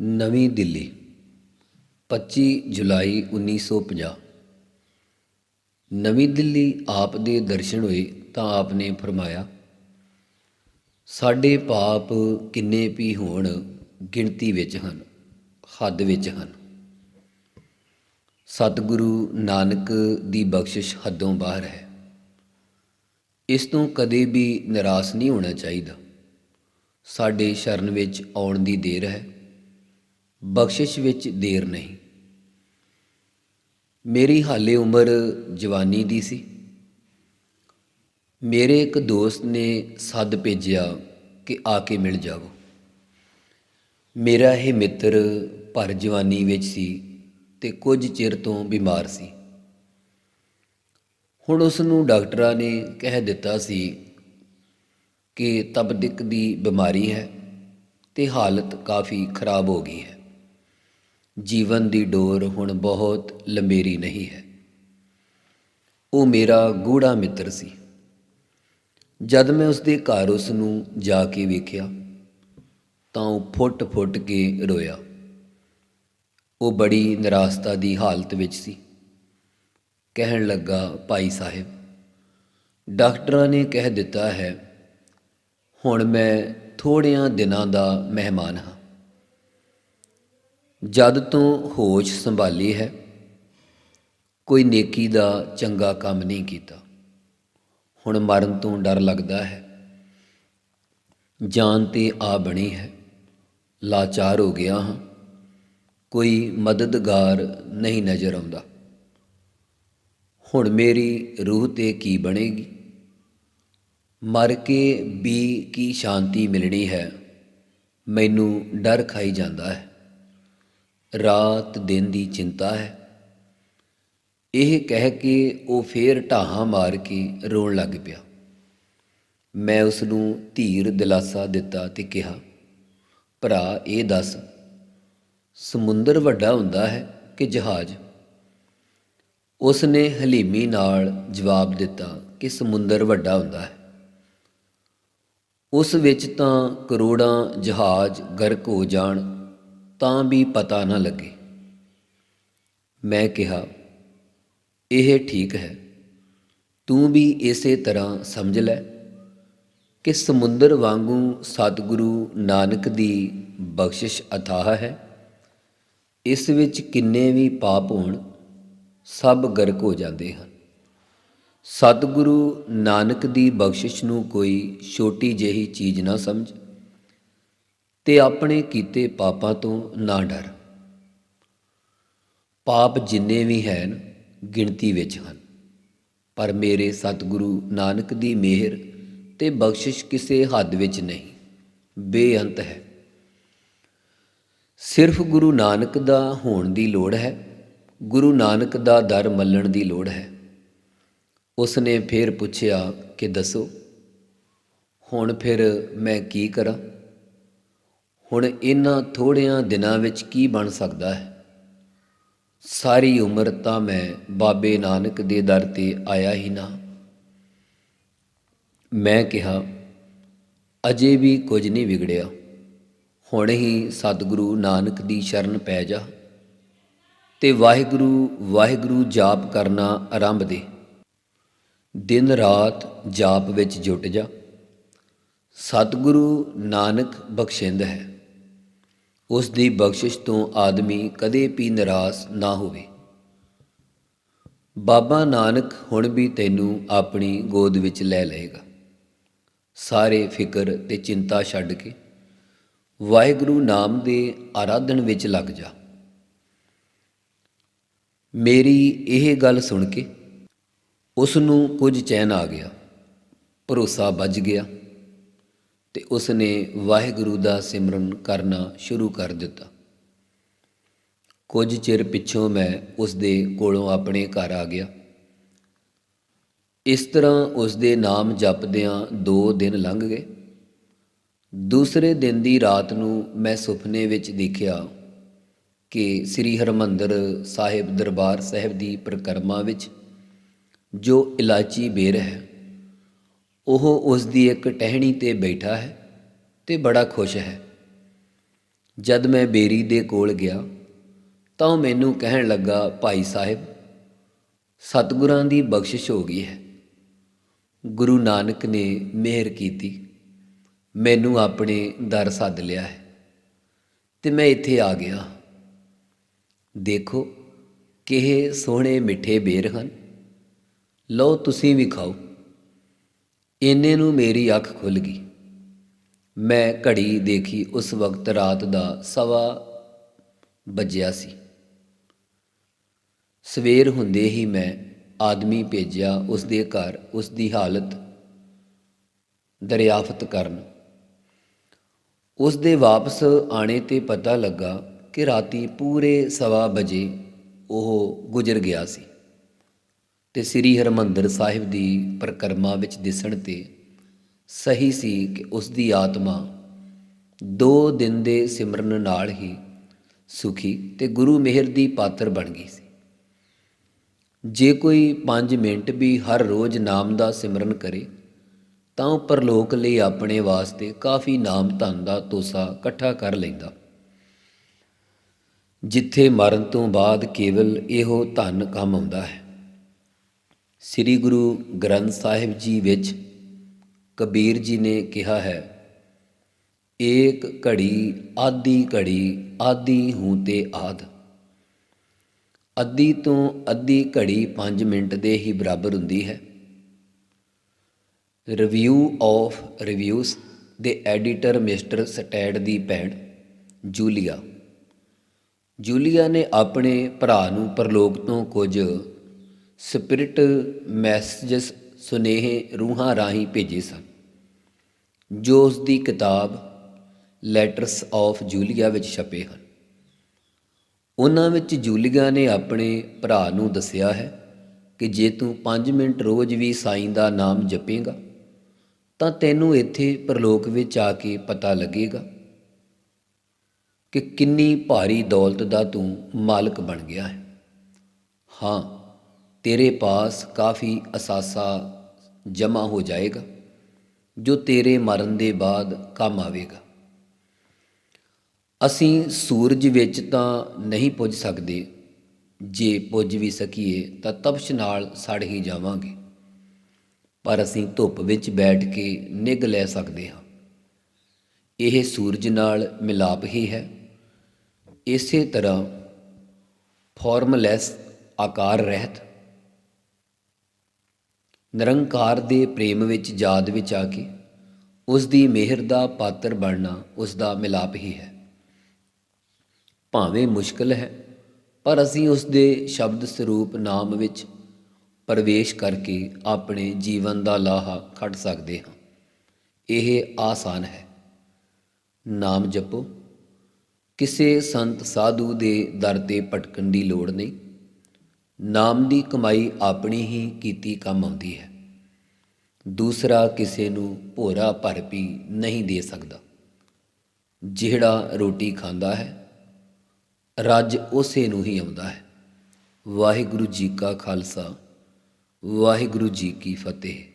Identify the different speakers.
Speaker 1: ਨਵੀਂ ਦਿੱਲੀ 25 ਜੁਲਾਈ 1950 ਨਵੀਂ ਦਿੱਲੀ ਆਪ ਦੇ ਦਰਸ਼ਨ ਹੋਏ ਤਾਂ ਆਪ ਨੇ ਫਰਮਾਇਆ, ਸਾਡੇ ਪਾਪ ਕਿੰਨੇ ਵੀ ਹੋਣ ਗਿਣਤੀ ਵਿੱਚ ਹਨ, ਹੱਦ ਵਿੱਚ ਹਨ। ਸਤਿਗੁਰੂ ਨਾਨਕ ਦੀ ਬਖਸ਼ਿਸ਼ ਹੱਦੋਂ ਬਾਹਰ ਹੈ। ਇਸ ਤੋਂ ਕਦੇ ਵੀ ਨਿਰਾਸ਼ ਨਹੀਂ ਹੋਣਾ ਚਾਹੀਦਾ। ਸਾਡੇ ਸ਼ਰਨ ਵਿੱਚ ਆਉਣ ਦੀ ਦੇਰ ਹੈ। ਬਖਸ਼ਿਸ਼ ਵਿੱਚ ਦੇਰ ਨਹੀਂ। ਮੇਰੀ ਹਾਲੇ ਉਮਰ ਜਵਾਨੀ ਦੀ ਸੀ। ਮੇਰੇ ਇੱਕ ਦੋਸਤ ਨੇ ਸੱਦ ਭੇਜਿਆ ਕਿ ਆ ਕੇ ਮਿਲ ਜਾਵੋ। ਮੇਰਾ ਇਹ ਮਿੱਤਰ ਭਰ ਜਵਾਨੀ ਵਿੱਚ ਸੀ ਤੇ ਕੁਝ ਚਿਰ ਤੋਂ ਬਿਮਾਰ ਸੀ। ਹੁਣ ਉਸ ਨੂੰ ਡਾਕਟਰਾਂ ਨੇ ਕਹਿ ਦਿੱਤਾ ਸੀ ਕਿ ਤਬਦਿਕ ਦੀ ਬਿਮਾਰੀ ਹੈ ਤੇ ਹਾਲਤ ਕਾਫੀ ਖਰਾਬ ਹੋ ਗਈ ਹੈ। ਜੀਵਨ ਦੀ ਡੋਰ ਹੁਣ ਬਹੁਤ ਲੰਬੇਰੀ ਨਹੀਂ ਹੈ। ਉਹ ਮੇਰਾ ਗੂੜਾ ਮਿੱਤਰ ਸੀ। ਜਦ ਮੈਂ ਉਸ ਦੇ ਘਰ ਉਸ ਨੂੰ ਜਾ ਕੇ ਵੇਖਿਆ, ਤਾਂ ਉਹ ਫੁੱਟ-ਫੁੱਟ ਕੇ ਰੋਇਆ। ਉਹ ਬੜੀ ਨਿਰਾਸਤਾ ਦੀ ਹਾਲਤ ਵਿੱਚ ਸੀ। ਕਹਿਣ ਲੱਗਾ, ਭਾਈ ਸਾਹਿਬ, ਡਾਕਟਰਾਂ ਨੇ ਕਹਿ ਦਿੱਤਾ ਹੈ, ਹੁਣ ਮੈਂ ਥੋੜਿਆਂ ਦਿਨਾਂ ਦਾ ਮਹਿਮਾਨ ਹਾਂ। ਜਦ ਤੋਂ ਹੋਸ਼ ਸੰਭਾਲੀ ਹੈ, ਕੋਈ ਨੇਕੀ ਦਾ ਚੰਗਾ ਕੰਮ ਨਹੀਂ ਕੀਤਾ। ਹੁਣ ਮਰਨ ਤੋਂ ਡਰ ਲੱਗਦਾ ਹੈ। ਜਾਨ ਤੇ ਆ ਬਣੀ ਹੈ। ਲਾਚਾਰ ਹੋ ਗਿਆ ਹਾਂ। ਕੋਈ ਮਦਦਗਾਰ ਨਹੀਂ ਨਜ਼ਰ ਆਉਂਦਾ। ਹੁਣ ਮੇਰੀ ਰੂਹ ਤੇ ਕੀ ਬਣੇਗੀ? ਮਰ ਕੇ ਵੀ ਕੀ ਸ਼ਾਂਤੀ ਮਿਲਣੀ ਹੈ? ਮੈਨੂੰ ਡਰ ਖਾਈ ਜਾਂਦਾ ਹੈ। ਰਾਤ ਦਿਨ ਦੀ ਚਿੰਤਾ ਹੈ। ਇਹ ਕਹਿ ਕੇ ਉਹ ਫੇਰ ਢਾਹਾਂ ਮਾਰ ਕੇ ਰੋਣ ਲੱਗ ਪਿਆ। ਮੈਂ ਉਸ ਨੂੰ ਧੀਰ ਦਿਲਾਸਾ ਦਿੱਤਾ ਤੇ ਕਿਹਾ, ਭਰਾ, ਇਹ ਦੱਸ, ਸਮੁੰਦਰ ਵੱਡਾ ਹੁੰਦਾ ਹੈ ਕਿ ਜਹਾਜ਼? ਉਸ ਨੇ ਹਲੀਮੀ ਨਾਲ ਜਵਾਬ ਦਿੱਤਾ ਕਿ ਸਮੁੰਦਰ ਵੱਡਾ ਹੁੰਦਾ ਹੈ। ਉਸ ਵਿੱਚ ਤਾਂ ਕਰੋੜਾਂ ਜਹਾਜ਼ ਗਰਕ ਹੋ ਜਾਣ ਤਾਂ ਵੀ ਪਤਾ ਨਾ ਲੱਗੇ। ਮੈਂ ਕਿਹਾ, ਇਹ ਠੀਕ ਹੈ। ਤੂੰ ਵੀ ਇਸੇ ਤਰ੍ਹਾਂ ਸਮਝ ਲੈ ਕਿ ਸਮੁੰਦਰ ਵਾਂਗੂ ਸਤਿਗੁਰੂ ਨਾਨਕ ਦੀ ਬਖਸ਼ਿਸ਼ ਅਥਾਹ ਹੈ। ਇਸ ਵਿੱਚ ਕਿੰਨੇ ਵੀ ਪਾਪ ਹੋਣ, ਸਭ ਗਰਕ ਹੋ ਜਾਂਦੇ ਹਨ। ਸਤਿਗੁਰੂ ਨਾਨਕ ਦੀ ਬਖਸ਼ਿਸ਼ ਨੂੰ ਕੋਈ ਛੋਟੀ ਜਿਹੀ ਚੀਜ਼ ਨਾ ਸਮਝ। ਤੇ ਆਪਣੇ ਕੀਤੇ ਪਾਪਾਂ ਤੋਂ ਨਾ ਡਰ। ਪਾਪ ਜਿੰਨੇ ਵੀ ਹਨ, ਗਿਣਤੀ ਵਿੱਚ ਹਨ। ਪਰ ਮੇਰੇ ਸਤਿਗੁਰੂ ਨਾਨਕ ਦੀ ਮਿਹਰ ਤੇ ਬਖਸ਼ਿਸ਼ ਕਿਸੇ ਹੱਦ ਵਿੱਚ ਨਹੀਂ, ਬੇਅੰਤ ਹੈ। ਸਿਰਫ ਗੁਰੂ ਨਾਨਕ ਦਾ ਹੋਣ ਦੀ ਲੋੜ ਹੈ, ਗੁਰੂ ਨਾਨਕ ਦਾ ਦਰ ਮੱਲਣ ਦੀ ਲੋੜ ਹੈ। ਉਸ ਨੇ ਫੇਰ ਪੁੱਛਿਆ ਕਿ ਦੱਸੋ, ਹੁਣ ਫਿਰ ਮੈਂ ਕੀ ਕਰਾਂ? ਹੁਣ ਇਹਨਾਂ ਥੋੜਿਆਂ ਦਿਨਾਂ ਵਿੱਚ ਕੀ ਬਣ ਸਕਦਾ ਹੈ? ਸਾਰੀ ਉਮਰ ਤਾਂ ਮੈਂ ਬਾਬੇ ਨਾਨਕ ਦੇ ਦਰ ਤੇ ਆਇਆ ਹੀ ਨਾ। ਮੈਂ ਕਿਹਾ, ਅਜੇ ਵੀ ਕੁਝ ਨਹੀਂ ਵਿਗੜਿਆ। ਹੁਣ ਹੀ ਸਤਿਗੁਰੂ ਨਾਨਕ ਦੀ ਸ਼ਰਨ ਪੈ ਜਾ ਤੇ ਵਾਹਿਗੁਰੂ ਵਾਹਿਗੁਰੂ ਜਾਪ ਕਰਨਾ ਆਰੰਭ ਦੇ। ਦਿਨ ਰਾਤ ਜਾਪ ਵਿੱਚ ਜੁਟ ਜਾ। ਸਤਿਗੁਰੂ ਨਾਨਕ ਬਖਸ਼ਿੰਦ ਹੈ। ਉਸ ਦੀ ਬਖਸ਼ਿਸ਼ ਤੋਂ ਆਦਮੀ ਕਦੇ ਵੀ ਨਿਰਾਸ਼ ਨਾ ਹੋਵੇ। ਬਾਬਾ ਨਾਨਕ ਹੁਣ ਵੀ ਤੈਨੂੰ ਆਪਣੀ ਗੋਦ ਵਿੱਚ ਲੈ ਲਏਗਾ। ਸਾਰੇ ਫਿਕਰ ਤੇ ਚਿੰਤਾ ਛੱਡ ਕੇ ਵਾਹਿਗੁਰੂ ਨਾਮ ਦੇ ਆਰਾਧਨ ਵਿੱਚ ਲੱਗ ਜਾ। ਮੇਰੀ ਇਹ ਗੱਲ ਸੁਣ ਕੇ ਉਸ ਨੂੰ ਕੁਝ ਚੈਨ ਆ ਗਿਆ। ਭਰੋਸਾ ਵੱਜ ਗਿਆ। ਤੇ ਉਸ ਨੇ ਵਾਹਿਗੁਰੂ ਦਾ ਸਿਮਰਨ ਕਰਨਾ ਸ਼ੁਰੂ ਕਰ ਦਿੱਤਾ। ਕੁਝ ਚਿਰ ਪਿੱਛੋਂ ਮੈਂ ਉਸ ਦੇ ਕੋਲੋਂ ਆਪਣੇ ਘਰ ਆ ਗਿਆ। ਇਸ ਤਰ੍ਹਾਂ ਉਸ ਦੇ ਨਾਮ ਜਪਦਿਆਂ 2 ਦਿਨ ਲੰਘ ਗਏ। ਦੂਸਰੇ ਦਿਨ ਦੀ ਰਾਤ ਨੂੰ ਮੈਂ ਸੁਪਨੇ ਵਿੱਚ ਦੇਖਿਆ ਕਿ ਸ੍ਰੀ ਹਰਮੰਦਰ ਸਾਹਿਬ ਦਰਬਾਰ ਸਾਹਿਬ ਦੀ ਪ੍ਰਕਰਮਾ ਵਿੱਚ ਜੋ ਇਲਾਚੀ ਬੇਰ ਹੈ ਉਹ ਉਸ ਦੀ ਇੱਕ ਟਹਿਣੀ ਤੇ ਬੈਠਾ ਹੈ ਤੇ ਬੜਾ ਖੁਸ਼ ਹੈ। ਜਦ ਮੈਂ ਬੇਰੀ ਦੇ ਕੋਲ ਗਿਆ ਤਾਂ ਉਹ ਮੈਨੂੰ ਕਹਿਣ ਲੱਗਾ, ਭਾਈ ਸਾਹਿਬ, ਸਤਿਗੁਰਾਂ ਦੀ ਬਖਸ਼ਿਸ਼ ਹੋ ਗਈ ਹੈ। ਗੁਰੂ ਨਾਨਕ ਨੇ ਮਿਹਰ ਕੀਤੀ, ਮੈਨੂੰ ਆਪਣੇ ਦਰ ਸੱਦ ਲਿਆ ਹੈ ਤੇ ਮੈਂ ਇੱਥੇ ਆ ਗਿਆ। ਦੇਖੋ ਕਿਹੇ ਸੋਹਣੇ ਮਿੱਠੇ ਬੇਰ ਹਨ। ਲਓ ਤੁਸੀਂ ਵੀ ਖਾਓ। ਇੰਨੇ ਨੂੰ ਮੇਰੀ ਅੱਖ ਖੁੱਲ੍ਹ ਗਈ। ਮੈਂ ਘੜੀ ਦੇਖੀ, ਉਸ ਵਕਤ ਰਾਤ ਦਾ ਸਵਾ ਵੱਜਿਆ ਸੀ। ਸਵੇਰ ਹੁੰਦੇ ਹੀ ਮੈਂ ਆਦਮੀ ਭੇਜਿਆ ਉਸ ਦੇ ਘਰ ਉਸ ਦੀ ਹਾਲਤ ਦਰਿਆਫਤ ਕਰਨ। ਉਸ ਦੇ ਵਾਪਸ ਆਣੇ ਤੇ ਪਤਾ ਲੱਗਾ ਕਿ ਰਾਤੀ ਪੂਰੇ ਸਵਾ ਵਜੇ ਉਹ ਗੁਜ਼ਰ ਗਿਆ ਸੀ। ਤੇ ਸ੍ਰੀ ਹਰਮੰਦਰ ਸਾਹਿਬ ਦੀ ਪ੍ਰਕਰਮਾ ਵਿੱਚ ਦਿਸਣ ਤੇ ਸਹੀ ਸੀ ਕਿ ਉਸ ਦੀ ਆਤਮਾ ਦੋ ਦਿਨ ਦੇ ਸਿਮਰਨ ਨਾਲ ਹੀ ਸੁਖੀ ਤੇ ਗੁਰੂ ਮਿਹਰ ਦੀ ਪਾਤਰ ਬਣ ਗਈ ਸੀ। ਜੇ ਕੋਈ 5 ਮਿੰਟ ਵੀ ਹਰ ਰੋਜ਼ ਨਾਮ ਦਾ ਸਿਮਰਨ ਕਰੇ, ਤਾਂ ਉਹ ਪਰਲੋਕ ਲਈ ਆਪਣੇ ਵਾਸਤੇ ਕਾਫੀ ਨਾਮ ਧਨ ਦਾ ਤੋਸਾ ਇਕੱਠਾ ਕਰ ਲੈਂਦਾ। ਜਿੱਥੇ ਮਰਨ ਤੋਂ ਬਾਅਦ ਕੇਵਲ ਇਹੋ ਧਨ ਕੰਮ ਆਉਂਦਾ ਹੈ। ਸ੍ਰੀ ਗੁਰੂ ਗ੍ਰੰਥ ਸਾਹਿਬ ਜੀ ਵਿੱਚ ਕਬੀਰ ਜੀ ਨੇ ਕਿਹਾ ਹੈ, ਏਕ ਘੜੀ, ਆਦੀ ਘੜੀ, ਆਦੀ ਹੂੰ ਤੇ ਆਦ। ਅੱਧੀ ਤੋਂ ਅੱਧੀ ਘੜੀ 5 ਮਿੰਟ ਦੇ ਹੀ ਬਰਾਬਰ ਹੁੰਦੀ ਹੈ। ਰਿਵਿਊ ਆਫ ਰਿਵਿਊਜ਼ ਦੇ ਐਡੀਟਰ ਮਿਸਟਰ ਸਟੈਡ ਦੀ ਭੈਣ ਜੂਲੀਆ। ਜੂਲੀਆ ਨੇ ਆਪਣੇ ਭਰਾ ਨੂੰ ਪਰਲੋਕ ਤੋਂ ਕੁਝ ਸਪਿਰਿਟ ਮੈਸੇਜਸ ਸੁਨੇਹੇ ਰੂਹਾਂ ਰਾਹੀਂ ਭੇਜੇ ਸਨ। ਜੋ ਉਸ ਦੀ ਕਿਤਾਬ ਲੈਟਰਸ ਆਫ ਜੂਲੀਆ ਵਿੱਚ ਛਪੇ ਹਨ। ਉਹਨਾਂ ਵਿੱਚ ਜੂਲੀਆ ਨੇ ਆਪਣੇ ਭਰਾ ਨੂੰ ਦੱਸਿਆ ਹੈ ਕਿ ਜੇ ਤੂੰ 5 ਮਿੰਟ ਰੋਜ਼ ਵੀ ਸਾਈਂ ਦਾ ਨਾਮ ਜਪੇਗਾ, ਤਾਂ ਤੈਨੂੰ ਇੱਥੇ ਪਰਲੋਕ ਵਿੱਚ ਆ ਕੇ ਪਤਾ ਲੱਗੇਗਾ ਕਿ ਕਿੰਨੀ ਭਾਰੀ ਦੌਲਤ ਦਾ ਤੂੰ ਮਾਲਕ ਬਣ ਗਿਆ ਹੈ। ਹਾਂ ਤੇਰੇ ਪਾਸ ਕਾਫੀ ਅਸਾਸਾ ਜਮਾ ਹੋ ਜਾਏਗਾ, ਜੋ ਤੇਰੇ ਮਰਨ ਦੇ ਬਾਅਦ ਕੰਮ ਆਵੇਗਾ। ਅਸੀਂ ਸੂਰਜ ਵਿੱਚ ਤਾਂ ਨਹੀਂ ਪੁੱਜ ਸਕਦੇ। ਜੇ ਪੁੱਜ ਵੀ ਸਕੀਏ ਤਾਂ ਤਪਸ਼ ਨਾਲ ਸੜ ਹੀ ਜਾਵਾਂਗੇ। ਪਰ ਅਸੀਂ ਧੁੱਪ ਵਿੱਚ ਬੈਠ ਕੇ ਨਿਗ ਲੈ ਸਕਦੇ ਹਾਂ। ਇਹ ਸੂਰਜ ਨਾਲ ਮਿਲਾਪ ਹੀ ਹੈ। ਇਸੇ ਤਰ੍ਹਾਂ ਫਾਰਮਲੈਸ ਆਕਾਰ ਰਹਿਤ ਨਿਰੰਕਾਰ ਦੇ ਪ੍ਰੇਮ ਵਿੱਚ ਯਾਦ ਵਿੱਚ ਆ ਕੇ ਉਸ ਦੀ ਮਿਹਰ ਦਾ ਪਾਤਰ ਬਣਨਾ ਉਸ ਦਾ ਮਿਲਾਪ ਹੀ ਹੈ। ਭਾਵੇਂ ਮੁਸ਼ਕਲ ਹੈ, ਪਰ ਅਸੀਂ ਉਸ ਦੇ ਸ਼ਬਦ ਸਰੂਪ ਨਾਮ ਵਿੱਚ ਪ੍ਰਵੇਸ਼ ਕਰਕੇ ਆਪਣੇ ਜੀਵਨ ਦਾ ਲਾਹਾ ਕੱਢ ਸਕਦੇ ਹਾਂ। ਇਹ ਆਸਾਨ ਹੈ। ਨਾਮ ਜਪੋ। ਕਿਸੇ ਸੰਤ ਸਾਧੂ ਦੇ ਦਰ ਤੇ ਭਟਕਣ ਦੀ ਲੋੜ ਨਹੀਂ। ਨਾਮ ਦੀ ਕਮਾਈ ਆਪਣੀ ਹੀ ਕੀਤੀ ਕੰਮ ਆਉਂਦੀ ਹੈ। ਦੂਸਰਾ ਕਿਸੇ ਨੂੰ ਭੋਰਾ ਭਰ ਵੀ ਨਹੀਂ ਦੇ ਸਕਦਾ। ਜਿਹੜਾ ਰੋਟੀ ਖਾਂਦਾ ਹੈ, ਰੱਜ ਉਸੇ ਨੂੰ ਹੀ ਆਉਂਦਾ ਹੈ। ਵਾਹਿਗੁਰੂ ਜੀ ਕਾ ਖਾਲਸਾ, ਵਾਹਿਗੁਰੂ ਜੀ ਕੀ ਫਤਿਹ।